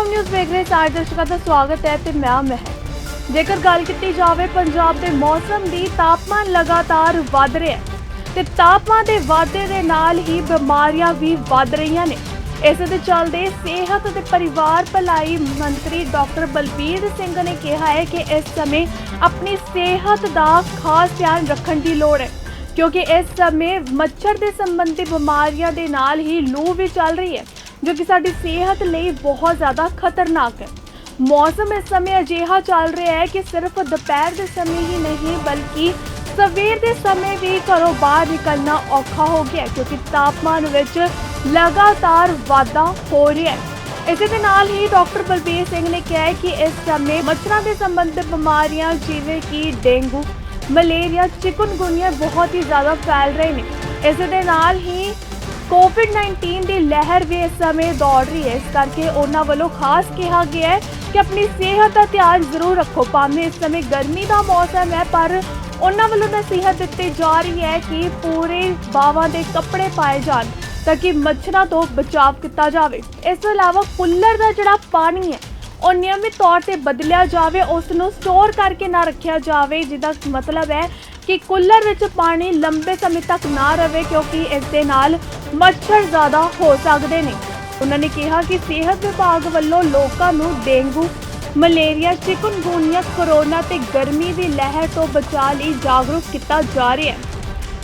Home news ਵੇਖ ਰਹੇ ਸਾਰੇ ਦਰਸ਼ਕਾਂ ਦਾ ਸਵਾਗਤ ਹੈ ਤੇ ਮੈਂ ਮੈਂ ਜੇਕਰ ਗੱਲ ਕੀਤੀ ਜਾਵੇ ਪੰਜਾਬ ਦੇ ਮੌਸਮ ਦੀ, ਤਾਪਮਾਨ ਲਗਾਤਾਰ ਵੱਧ ਰਿਹਾ ਹੈ ਤੇ ਤਾਪਮਾਨ ਦੇ ਵਾਧੇ ਦੇ ਨਾਲ ਹੀ ਬਿਮਾਰੀਆਂ ਵੀ ਵੱਧ ਰਹੀਆਂ ਨੇ। ਇਸ ਦੇ ਚੱਲਦੇ ਸਿਹਤ ਅਤੇ ਪਰਿਵਾਰ ਭਲਾਈ ਮੰਤਰੀ ਡਾਕਟਰ ਬਲਬੀਰ ਸਿੰਘ ਨੇ ਕਿਹਾ ਹੈ ਕਿ ਇਸ ਸਮੇਂ ਆਪਣੀ ਸਿਹਤ ਦਾ ਖਾਸ ਧਿਆਨ ਰੱਖਣ ਦੀ ਲੋੜ ਹੈ, ਕਿਉਂਕਿ ਇਸ ਸਮੇਂ ਮੱਛਰ ਦੇ ਸੰਬੰਧੀ ਬਿਮਾਰੀਆਂ ਦੇ ਨਾਲ ਹੀ ਲੂ ਵੀ ਚੱਲ ਰਹੀ ਹੈ। ਜੋ ਕਿ ਸਾਡੀ ਸਿਹਤ ਲਈ ਬਹੁਤ ਜ਼ਿਆਦਾ ਖਤਰਨਾਕ ਹੈ। ਮੌਸਮ ਇਸ ਸਮੇਂ ਅਜਿਹਾ ਚੱਲ ਰਿਹਾ ਹੈ ਕਿ ਸਿਰਫ ਦੁਪਹਿਰ ਦੇ ਸਮੇਂ ਹੀ ਨਹੀਂ, ਬਲਕਿ ਸਵੇਰ ਦੇ ਸਮੇਂ ਵੀ ਘਰੋਂ ਬਾਹਰ ਨਿਕਲਣਾ ਔਖਾ ਹੋ ਗਿਆ ਕਿਉਂਕਿ ਤਾਪਮਾਨ ਵਿੱਚ ਲਗਾਤਾਰ ਵਾਧਾ ਹੋ ਰਿਹਾ ਹੈ। ਇਸੇ ਦੇ ਨਾਲ ਹੀ ਡਾਕਟਰ ਬਲਬੀਰ ਸਿੰਘ ਨੇ ਕਿਹਾ ਹੈ ਕਿ ਇਸ ਸਮੇਂ ਮੱਛਰਾਂ ਦੇ ਸੰਬੰਧਿਤ ਬਿਮਾਰੀਆਂ ਜਿਵੇਂ ਕਿ ਡੇਂਗੂ, ਮਲੇਰੀਆ, ਚਿਕਨਗੁਨੀਆ ਬਹੁਤ ਹੀ ਜ਼ਿਆਦਾ ਫੈਲ ਰਹੇ ਨੇ। ਇਸੇ ਦੇ ਨਾਲ ਹੀ ਕੋਵਿਡ-19 ਦੀ ਲਹਿਰ ਵੀ ਇਸ ਸਮੇਂ ਦੌੜ ਰਹੀ ਹੈ। ਇਸ ਕਰਕੇ ਉਹਨਾਂ ਵੱਲੋਂ ਖਾਸ ਕਿਹਾ ਗਿਆ ਹੈ ਕਿ ਆਪਣੀ ਸਿਹਤ ਦਾ ਧਿਆਨ ਜ਼ਰੂਰ ਰੱਖੋ। ਭਾਵੇਂ ਇਸ ਸਮੇਂ ਗਰਮੀ ਦਾ ਮੌਸਮ ਹੈ, ਪਰ ਉਹਨਾਂ ਵੱਲੋਂ ਨਸੀਹਤ ਦਿੱਤੀ ਜਾ ਰਹੀ ਹੈ ਕਿ ਪੂਰੇ ਬਾਵਾਂ ਦੇ ਕੱਪੜੇ ਪਾਏ ਜਾਣ ਤਾਂ ਕਿ ਮੱਛਰਾਂ ਤੋਂ ਬਚਾਅ ਕੀਤਾ ਜਾਵੇ। ਇਸ ਤੋਂ ਇਲਾਵਾ ਕੂਲਰ ਦਾ ਜਿਹੜਾ ਪਾਣੀ ਹੈ, ਉਹ ਨਿਯਮਿਤ ਤੌਰ ਤੇ ਬਦਲਿਆ ਜਾਵੇ ਉਸ ਨੂੰ ਸਟੋਰ ਕਰਕੇ ਨਾ ਰੱਖਿਆ ਜਾਵੇ, ਜਿਹਦਾ ਮਤਲਬ ਹੈ ਕਿ ਕੂਲਰ ਵਿੱਚ ਪਾਣੀ ਲੰਬੇ ਸਮੇਂ ਤੱਕ ਨਾ ਰਵੇ, ਕਿਉਂਕਿ ਇਸ ਦੇ ਨਾਲ ਮੱਛਰ ਜ਼ਿਆਦਾ ਹੋ ਸਕਦੇ ਨੇ। ਉਹਨਾਂ ਨੇ ਕਿਹਾ ਕਿ ਸਿਹਤ ਵਿਭਾਗ ਵੱਲੋਂ ਲੋਕਾਂ ਨੂੰ ਡੇਂਗੂ, ਮਲੇਰੀਆ, ਚਿਕਨਗੁਨੀਆ, ਕੋਰੋਨਾ ਤੇ ਗਰਮੀ ਦੀ ਲਹਿਰ ਤੋਂ ਬਚਾਅ ਲਈ ਜਾਗਰੂਕ ਕੀਤਾ ਜਾ ਰਿਹਾ ਹੈ।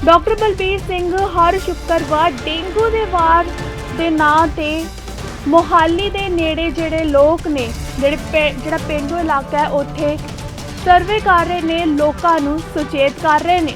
ਡਾਕਟਰ ਬਲਬੀਰ ਸਿੰਘ ਹਰ ਸ਼ੁੱਕਰਵਾਰ ਡੇਂਗੂ ਦੇ ਵਾਰ ਦੇ ਨਾਂ ਤੇ ਮੋਹਾਲੀ ਦੇ ਨੇੜੇ ਜਿਹੜੇ ਲੋਕ ਨੇ, ਜਿਹੜੇ ਪੇ- ਜਿਹੜਾ ਪੇਂਡੂ ਇਲਾਕਾ ਹੈ, ਉੱਥੇ ਸਰਵੇ ਕਰ ਰਹੇ ਨੇ, ਲੋਕਾਂ ਨੂੰ ਸੁਚੇਤ ਕਰ ਰਹੇ ਨੇ।